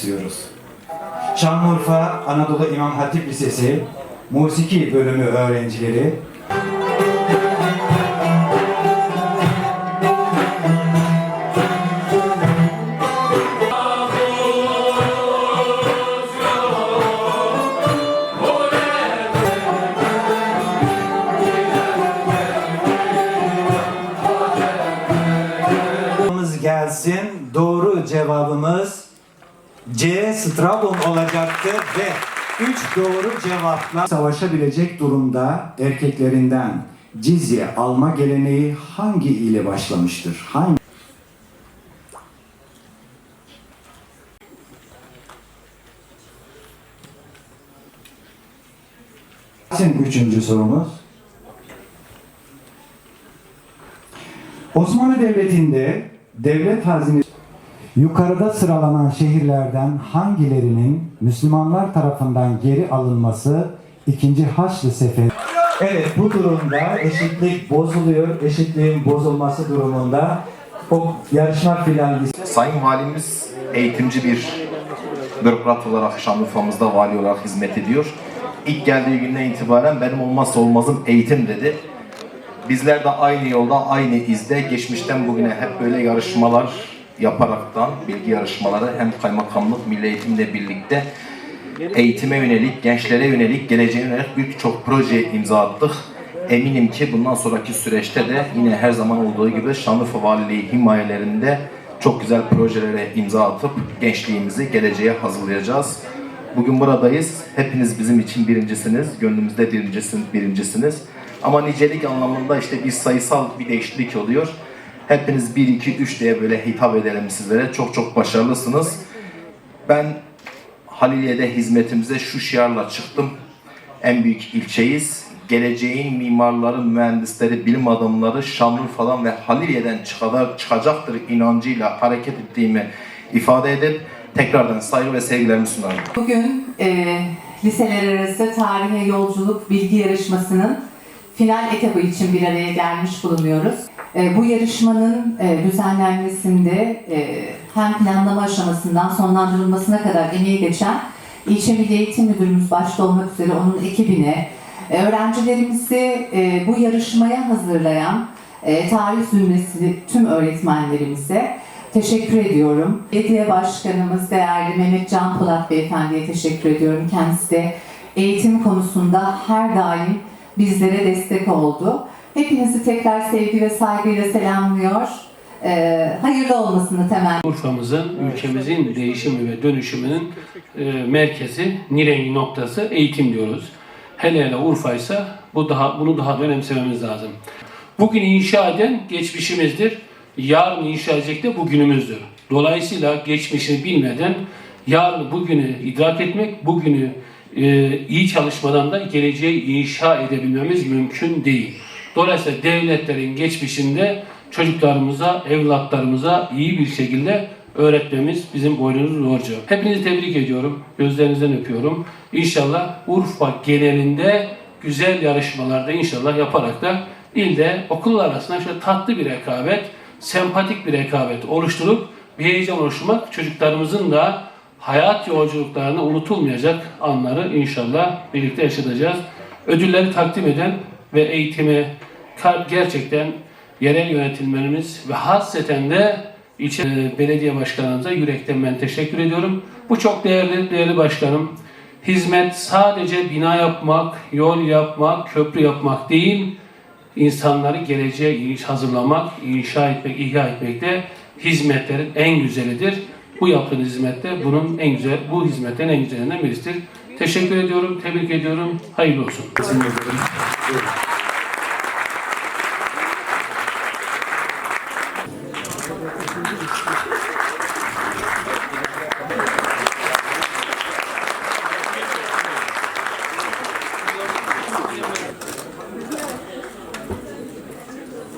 istiyoruz. Şanlıurfa Anadolu İmam Hatip Lisesi Musiki Bölümü öğrencileri gelsin. Doğru cevabımız C. Strabon olacaktı ve 3 doğru cevapla savaşabilecek durumda erkeklerinden cizye alma geleneği hangi ile başlamıştır? Hangi? Şimdi üçüncü sorumuz. Osmanlı Devleti'nde devlet hazinesi yukarıda sıralanan şehirlerden hangilerinin Müslümanlar tarafından geri alınması ikinci Haçlı Seferi Evet bu durumda eşitlik bozuluyor. Eşitliğin bozulması durumunda o yarışma finalisti Sayın Valimiz eğitimci bir bürokrat olarak Şanlıurfa'mızda vali olarak hizmet ediyor. İlk geldiği günden itibaren benim olmazsa olmazım eğitim dedi. Bizler de aynı yolda, aynı izde geçmişten bugüne hep böyle yarışmalar yaparaktan, bilgi yarışmaları hem kaymakamlık, milli eğitimle birlikte eğitime yönelik, gençlere yönelik, geleceğe yönelik birçok proje imza attık. Eminim ki bundan sonraki süreçte de yine her zaman olduğu gibi Şanlıurfa Valiliği himayelerinde çok güzel projelere imza atıp gençliğimizi geleceğe hazırlayacağız. Bugün buradayız. Hepiniz bizim için birincisiniz. Gönlümüzde birincisiniz. birincisiniz. Ama nicelik anlamında işte bir sayısal bir değişiklik oluyor. Hepiniz 1, 2, 3 diye böyle hitap edelim sizlere. Çok çok başarılısınız. Ben Haliliye'de hizmetimize şu şiarla çıktım. En büyük ilçeyiz. Geleceğin mimarları, mühendisleri, bilim adamları Şanlıurfa'dan ve Haliliye'den çıkar, çıkacaktır inancıyla hareket ettiğimi ifade edip tekrardan saygı ve sevgilerimi sunarım. Bugün e, liseler arası tarihe yolculuk bilgi yarışmasının final etabı için bir araya gelmiş bulunuyoruz. E, bu yarışmanın e, düzenlenmesinde e, hem planlama aşamasından sonlandırılmasına kadar emeği geçen İlçe Milli Eğitim Müdürümüz başta olmak üzere onun ekibine, öğrencilerimizi bu yarışmaya hazırlayan tarih zümresi tüm öğretmenlerimize teşekkür ediyorum. Belediye Başkanımız değerli Mehmet Can Polat Beyefendi'ye teşekkür ediyorum. Kendisi de eğitim konusunda her daim bizlere destek oldu. Hepinizi tekrar sevgi ve saygıyla selamlıyor. E, hayırlı olmasını temenni Urfa'mızın, ülkemizin değişimi ve dönüşümünün e, merkezi, nirengi noktası eğitim diyoruz. Hele hele Urfa ise bu daha, bunu daha da önemsememiz lazım. Bugün inşa eden geçmişimizdir. Yarın inşa edecek de bugünümüzdür. Dolayısıyla geçmişini bilmeden yarın bugünü idrak etmek, bugünü iyi çalışmadan da geleceği inşa edebilmemiz mümkün değil. Dolayısıyla devletlerin geçmişinde çocuklarımıza, evlatlarımıza iyi bir şekilde öğretmemiz bizim boynumuz borcu. Hepinizi tebrik ediyorum. Gözlerinizden öpüyorum. İnşallah Urfa genelinde güzel yarışmalarda inşallah yaparak da ilde okullar arasında şöyle tatlı bir rekabet, sempatik bir rekabet oluşturup bir heyecan oluşturmak çocuklarımızın da hayat yolculuklarını unutulmayacak anları inşallah birlikte yaşatacağız. Ödülleri takdim eden ve eğitimi gerçekten yerel yönetimlerimiz ve hasreten de ilçe e, belediye başkanımıza yürekten ben teşekkür ediyorum. Bu çok değerli, değerli başkanım. Hizmet sadece bina yapmak, yol yapmak, köprü yapmak değil, insanları geleceğe hazırlamak, inşa etmek, ihya etmek de hizmetlerin en güzelidir. Bu yaptığınız hizmet de bunun en güzel, bu hizmetlerin en güzelinden birisidir. Teşekkür ediyorum, tebrik ediyorum. Hayırlı olsun. Buyurun.